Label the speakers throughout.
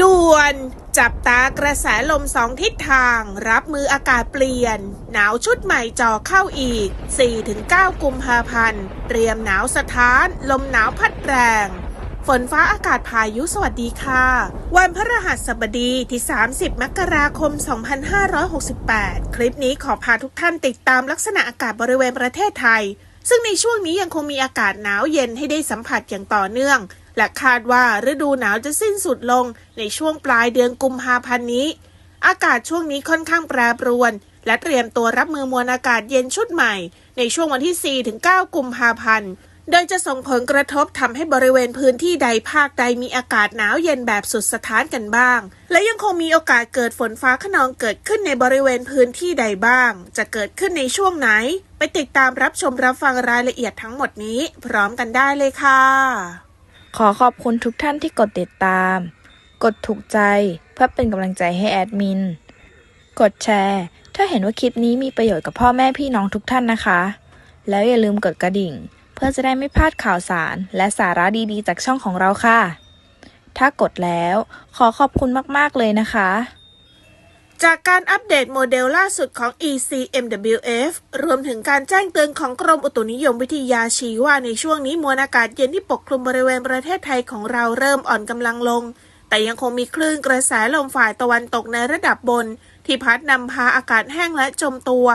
Speaker 1: ด่วนจับตากระแสลมสองทิศทาง รับมืออากาศเปลี่ยน หนาวชุดใหม่จ่อเข้าอีก 4-9 กุมภาพันธ์ เตรียมหนาวสถาน ลมหนาวพัดแรง ฝนฟ้าอากาศพายุสวัสดีค่ะ วันพฤหัสบดีที่ 30 มกราคม 2568 คลิปนี้ขอพาทุกท่านติดตามลักษณะอากาศบริเวณประเทศไทย ซึ่งในช่วงนี้ยังคงมีอากาศหนาวเย็นให้ได้สัมผัสอย่างต่อเนื่อง และคาดว่าฤดูหนาวจะสิ้นสุดลงในช่วงปลายเดือนกุมภาพันธ์นี้ อากาศช่วงนี้ค่อนข้างแปรปรวน และเตรียมตัวรับมือมวลอากาศเย็นชุดใหม่ ในช่วงวันที่ 4-9 กุมภาพันธ์โดยจะส่งผลกระทบทำให้บริเวณพื้นที่ใดภาคใดมีอากาศหนาวเย็นแบบสุดสถานกันบ้าง และยังคงมีโอกาสเกิดฝนฟ้าขนองเกิดขึ้นในบริเวณพื้นที่ใดบ้าง จะเกิดขึ้นในช่วงไหน ไปติดตามรับชมรับฟังรายละเอียดทั้งหมดนี้ พร้อมกันได้เลยค่ะ
Speaker 2: ขอขอบคุณทุกท่านที่กดติดตาม กดถูกใจเพื่อเป็นกำลังใจให้แอดมิน กดแชร์ ถ้าเห็นว่าคลิปนี้มีประโยชน์กับพ่อแม่พี่น้องทุกท่านนะคะ แล้วอย่าลืมกดกระดิ่ง เพื่อจะได้ไม่พลาดข่าวสาร และสาระดีๆ จากช่องของเราค่ะ ถ้ากดแล้ว ขอขอบคุณมากๆเลยนะคะ
Speaker 1: จากการอัปเดตโมเดลล่าสุดของ ECMWF รวมถึงการแจ้งเตือนของกรมอุตุนิยมวิทยาชี้ว่าในช่วงนี้มวลอากาศเย็นที่ปกคลุมบริเวณประเทศไทยของเราเริ่มอ่อนกำลังลง แต่ยังคงมีคลื่นกระแสลมฝ่ายตะวันตกในระดับบน ที่พัดนำพาอากาศแห้งและจมตัว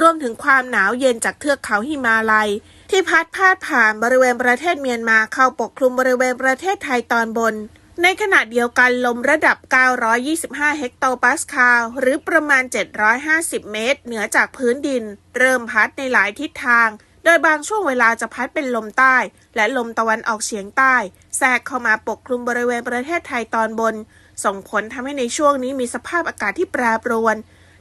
Speaker 1: รวมถึงความหนาวเย็นจากเทือกเขาหิมาลัย ที่พัดพาดผ่านบริเวณประเทศเมียนมาเข้าปกคลุมบริเวณประเทศไทยตอนบน ในขณะเดียวกันลมระดับ 925 เฮกโตปาสคาล หรือประมาณ 750 เมตร เหนือจากพื้นดิน เริ่มพัดในหลายทิศทาง โดยบางช่วงเวลาจะพัดเป็นลมใต้ และลมตะวันออกเฉียงใต้ แทรกเข้ามาปกคลุมบริเวณประเทศไทยตอนบน ส่งผลทำให้ในช่วงนี้มีสภาพอากาศที่แปรปรวน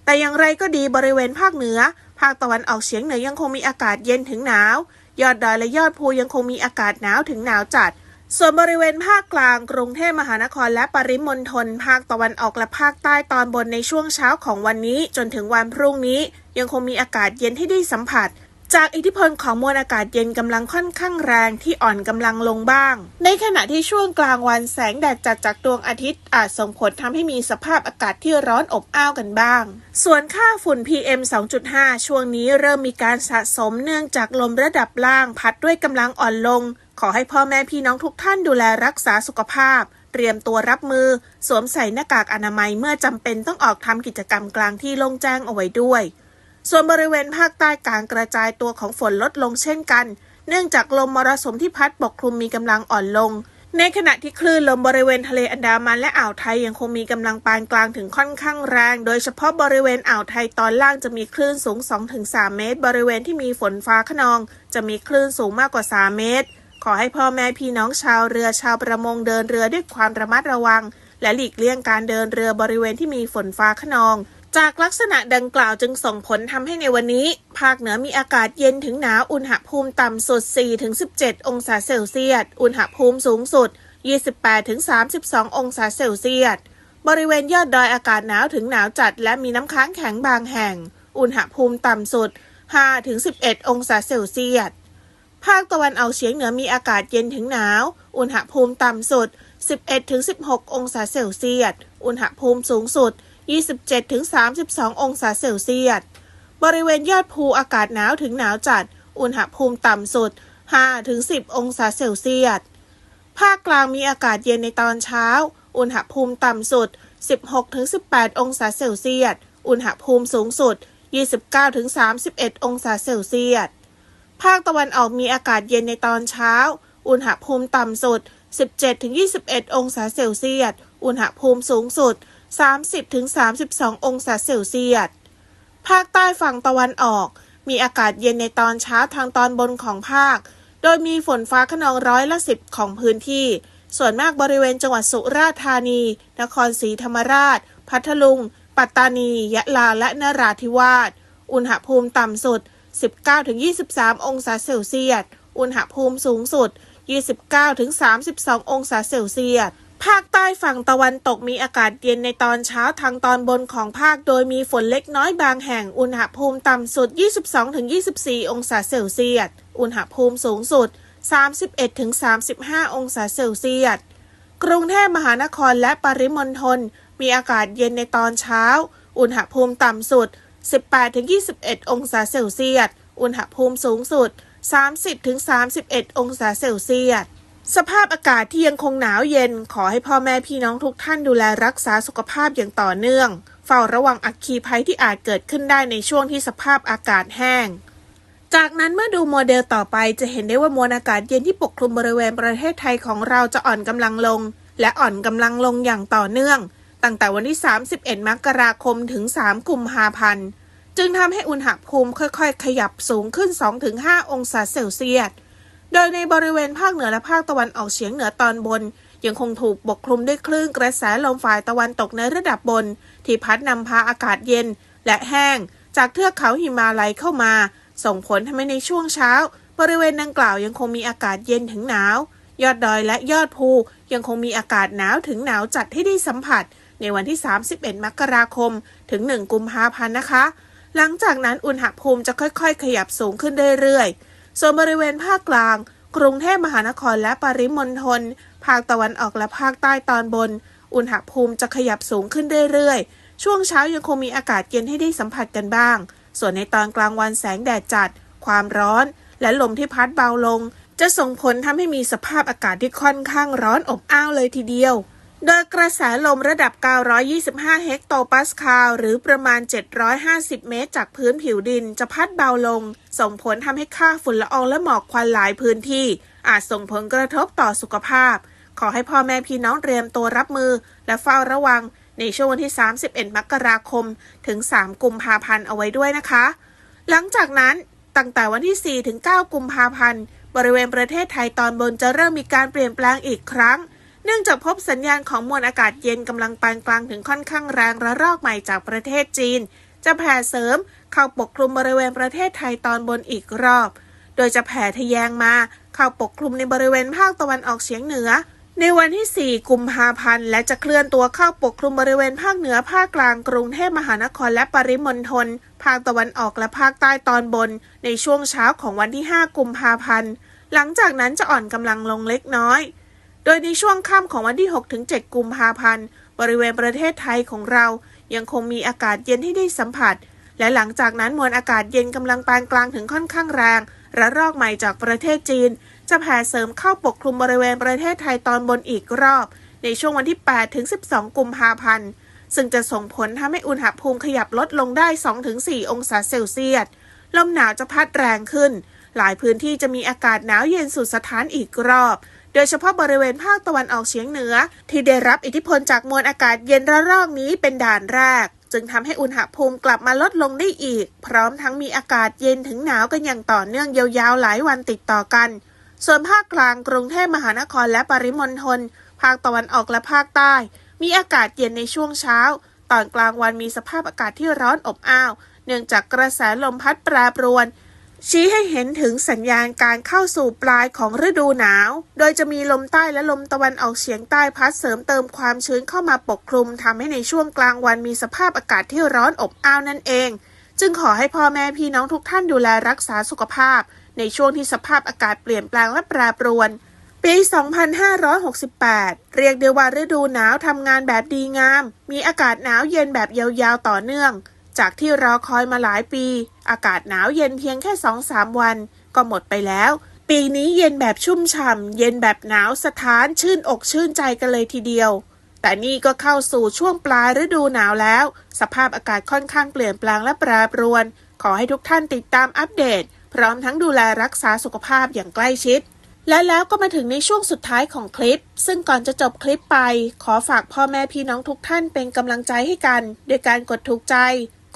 Speaker 1: แต่อย่างไรก็ดีบริเวณภาคเหนือ ภาคตะวันออกเฉียงเหนือยังคงมีอากาศเย็นถึงหนาว ยอดดอยและยอดภูยังคงมีอากาศหนาวถึงหนาวจัด ส่วนบริเวณภาคกลางกรุงเทพมหานครและปริมณฑลภาคตะวันออกและภาคใต้ตอนบนในช่วงเช้าของวันนี้ จนถึงวันพรุ่งนี้ ยังคงมีอากาศเย็นที่ได้สัมผัส จากอิทธิพลของมวลอากาศเย็นกำลังค่อนข้างแรงที่อ่อนกำลังลงบ้าง ในขณะที่ช่วงกลางวันแสงแดดจัดจากดวงอาทิตย์ อาจส่งผลทำให้มีสภาพอากาศที่ร้อนอบอ้าวกันบ้าง ส่วนค่าฝุ่น PM 2.5 ช่วงนี้เริ่มมีการสะสมเนื่องจากลมระดับล่าง พัดด้วยกำลังอ่อนลง ขอให้พ่อแม่พี่น้องทุกท่านดูแลรักษาสุขภาพ เตรียมตัวรับมือ สวมใส่หน้ากากอนามัยเมื่อจำเป็นต้องออกทำกิจกรรมกลางที่โล่งแจ้งเอาไว้ด้วย ส่วนบริเวณภาคใต้การกระจายตัวของฝนลดลงเช่นกัน เนื่องจากลมมรสุมที่พัดปกคลุมมีกำลังอ่อนลง ในขณะที่คลื่นลมบริเวณทะเลอันดามันและอ่าวไทยยังคงมีกำลังปานกลางถึงค่อนข้างแรง โดยเฉพาะบริเวณอ่าวไทยตอนล่างจะมีคลื่นสูง 2-3 เมตร บริเวณที่มีฝนฟ้าขนอง จะมีคลื่นสูงมากกว่า 3 เมตร ขอให้พ่อแม่พี่น้องชาวเรือชาวประมงเดินเรือด้วยความระมัดระวัง และหลีกเลี่ยงการเดินเรือบริเวณที่มีฝนฟ้าขนอง จากลักษณะดังกล่าวจึงส่งผลทำให้ในวันนี้ ภาคเหนือมีอากาศเย็นถึงหนาวอุณหภูมิต่ำสุด 4-17 องศาเซลเซียส อุณหภูมิสูงสุด 28-32 องศาเซลเซียส บริเวณยอดดอยอากาศหนาวถึงหนาวจัด และมีน้ำค้างแข็งบางแห่ง อุณหภูมิต่ำสุด 5-11 องศาเซลเซียส ภาคตะวันออกเฉียงเหนือมีอากาศเย็นถึงหนาว อุณหภูมิต่ำสุด 11-16 องศาเซลเซียส อุณหภูมิสูงสุด 27-32 องศาเซลเซียส บริเวณยอดภูอากาศหนาวถึงหนาวจัด อุณหภูมิต่ำสุด 5-10 องศาเซลเซียส ภาคกลางมีอากาศเย็นในตอนเช้า อุณหภูมิต่ำสุด 16-18 องศาเซลเซียส อุณหภูมิสูงสุด 29-31 องศาเซลเซียส ภาคตะวันออกมีอากาศเย็นในตอนเช้า อุณหภูมิต่ำสุด 17-21 องศาเซลเซียส อุณหภูมิสูงสุด 30-32 องศาเซลเซียส ภาคใต้ฝั่งตะวันออก มีอากาศเย็นในตอนเช้าทางตอนบนของภาค โดยมีฝนฟ้าขนองร้อยละสิบของพื้นที่ ส่วนมากบริเวณจังหวัดสุราษฎร์ธานี นครศรีธรรมราช พัทลุง ปัตตานี ยะลา และนราธิวาส อุณหภูมิต่ำสุด 19-23 องศาเซลเซียส อุณหภูมิสูงสุด 29-32 องศาเซลเซียสภาคใต้ฝั่งตะวันตกมีอากาศเย็นในตอนเช้าทางตอนบนของภาค โดยมีฝนเล็กน้อยบางแห่ง อุณหภูมิต่ำสุด 22-24 องศาเซลเซียส อุณหภูมิสูงสุด 31-35 องศาเซลเซียส กรุงเทพมหานครและปริมณฑลมีอากาศเย็นในตอนเช้า อุณหภูมิต่ำสุด 18-21 องศาเซลเซียส อุณหภูมิสูงสุด 30-31 องศาเซลเซียส สภาพอากาศที่ยังคงหนาวเย็น ขอให้พ่อแม่พี่น้องทุกท่านดูแลรักษาสุขภาพอย่างต่อเนื่อง เฝ้าระวังอัคคีภัยที่อาจเกิดขึ้นได้ในช่วงที่สภาพอากาศแห้งจากนั้นเมื่อดูโมเดลต่อไปจะเห็นได้ว่ามวลอากาศเย็นที่ปกคลุมบริเวณประเทศไทยของเราจะอ่อนกำลังลง และอ่อนกำลังลงอย่างต่อเนื่อง ตั้งแต่วันที่ 31 มกราคมถึง 3 กุมภาพันธ์ จึงทำให้อุณหภูมิค่อยๆ ขยับสูงขึ้น 2-5 องศาเซลเซียส โดยในบริเวณภาคเหนือและภาคตะวันออกเฉียงเหนือตอนบน ยังคงถูกปกคลุมด้วยคลื่นกระแสลมฝ่ายตะวันตกในระดับบน ที่พัดนำพาอากาศเย็นและแห้ง จากเทือกเขาหิมาลัยเข้ามา ส่งผลทำให้ในช่วงเช้า บริเวณดังกล่าวยังคงมีอากาศเย็นถึงหนาวยอดดอยและยอดภูยังคงมีอากาศหนาวถึงหนาวจัดให้ได้สัมผัส ในวันที่ 31 มกราคม ถึง 1 กุมภาพันธ์นะคะ หลังจากนั้นอุณหภูมิจะค่อยๆ ขยับสูงขึ้นเรื่อยๆ ส่วนบริเวณภาคกลาง กรุงเทพมหานครและปริมณฑล ภาคตะวันออกและภาคใต้ตอนบน อุณหภูมิจะขยับสูงขึ้นเรื่อยๆ ช่วงเช้ายังคงมีอากาศเย็นให้ได้สัมผัสกันบ้าง ส่วนในตอนกลางวันแสงแดดจัด ความร้อน และลมที่พัดเบาลงจะส่งผลทำให้มีสภาพอากาศที่ค่อนข้างร้อนอบอ้าวเลยทีเดียว โดยกระแสลมระดับ 925 เฮกโตปาสคาล หรือประมาณ 750 เมตร จากพื้นผิวดินจะพัดเบาลง ส่งผลทำให้ค่าฝุ่นละอองและหมอกควันหลายพื้นที่ อาจส่งผลกระทบต่อสุขภาพ ขอให้พ่อแม่พี่น้องเตรียมตัวรับมือ และเฝ้าระวัง ในช่วงวันที่ 31 มกราคม ถึง 3 กุมภาพันธ์เอาไว้ด้วยนะคะ หลังจากนั้นตั้งแต่วันที่ 4 ถึง 9 กุมภาพันธ์ บริเวณประเทศไทยตอนบนจะเริ่มมีการเปลี่ยนแปลงอีกครั้ง เนื่องจากพบสัญญาณของมวลอากาศเย็นกำลังปานกลางถึงค่อนข้างแรงระลอกใหม่จากประเทศจีน จะแผ่เสริมเข้าปกคลุมบริเวณประเทศไทยตอนบนอีกรอบ โดยจะแผ่ทะแยงมาเข้าปกคลุมในบริเวณภาคตะวันออกเฉียงเหนือ ในวันที่ 4 กุมภาพันธ์ และจะเคลื่อนตัวเข้าปกคลุมบริเวณภาคเหนือภาคกลางกรุงเทพมหานครและปริมณฑลภาคตะวันออกและภาคใต้ตอนบน ในช่วงเช้าของวันที่ 5 กุมภาพันธ์ หลังจากนั้นจะอ่อนกำลังลงเล็กน้อย โดยในช่วงค่ำของวันที่ 6-7 กุมภาพันธ์ บริเวณประเทศไทยของเรายังคงมีอากาศเย็นให้ได้สัมผัส และหลังจากนั้นมวลอากาศเย็นกำลังปานกลางถึงค่อนข้างแรง ระลอกใหม่จากประเทศจีน จะแผ่เสริมเข้าปกคลุมบริเวณประเทศไทยตอนบนอีกรอบ ในช่วงวันที่8ถึง12 กุมภาพันธ์ ซึ่งจะส่งผลทำให้อุณหภูมิขยับลดลงได้ 2-4 องศาเซลเซียส ลมหนาวจะพัดแรงขึ้น หลายพื้นที่จะมีอากาศหนาวเย็นสุดสถานอีกรอบ ดยเฉพาะบริเวณภาคตะวันออกเฉียงเหนือ ที่ได้รับอิทธิพลจากมวลอากาศเย็นระลอกนี้เป็นด่านแรก จึงทำให้อุณหภูมิกลับมาลดลงได้อีก พร้อมทั้งมีอากาศเย็นถึงหนาวกันอย่างต่อเนื่องยาวๆหลายวันติดต่อกัน ส่วนภาคกลางกรุงเทพมหานครและปริมณฑลภาคตะวันออกและภาคใต้ มีอากาศเย็นในช่วงเช้า ตอนกลางวันมีสภาพอากาศที่ร้อนอบอ้าว เนื่องจากกระแสลมพัดแปรปรวน ชี้ให้เห็นถึงสัญญาณการเข้าสู่ปลายของฤดูหนาว โดยจะมีลมใต้และลมตะวันออกเฉียงใต้พัดเสริมเติมความชื้นเข้ามาปกคลุมทำให้ในช่วงกลางวันมีสภาพอากาศที่ร้อนอบอ้าวนั่นเอง จึงขอให้พ่อแม่พี่น้องทุกท่านดูแลรักษาสุขภาพ ในช่วงที่สภาพอากาศเปลี่ยนแปลงและแปรปรวน ปี 2568 เรียกได้ว่าฤดูหนาวทำงานแบบดีงาม มีอากาศหนาวเย็นแบบยาวๆต่อเนื่อง จากที่รอคอยมาหลายปี อากาศหนาวเย็นเพียงแค่2-3วัน ก็หมดไปแล้ว ปีนี้เย็นแบบชุ่มฉ่ำเย็นแบบหนาวสถานชื่นอกชื่นใจกันเลยทีเดียว แต่นี่ก็เข้าสู่ช่วงปลายฤดูหนาวแล้ว สภาพอากาศค่อนข้างเปลี่ยนแปลงและแปรปรวน ขอให้ทุกท่านติดตามอัปเดต พร้อมทั้งดูแลรักษาสุขภาพอย่างใกล้ชิดและแล้วก็มาถึงในช่วงสุดท้ายของคลิป ซึ่งก่อนจะจบคลิปไป ขอฝากพ่อแม่พี่น้องทุกท่านเป็นกำลังใจให้กัน โดยการกดถูกใจ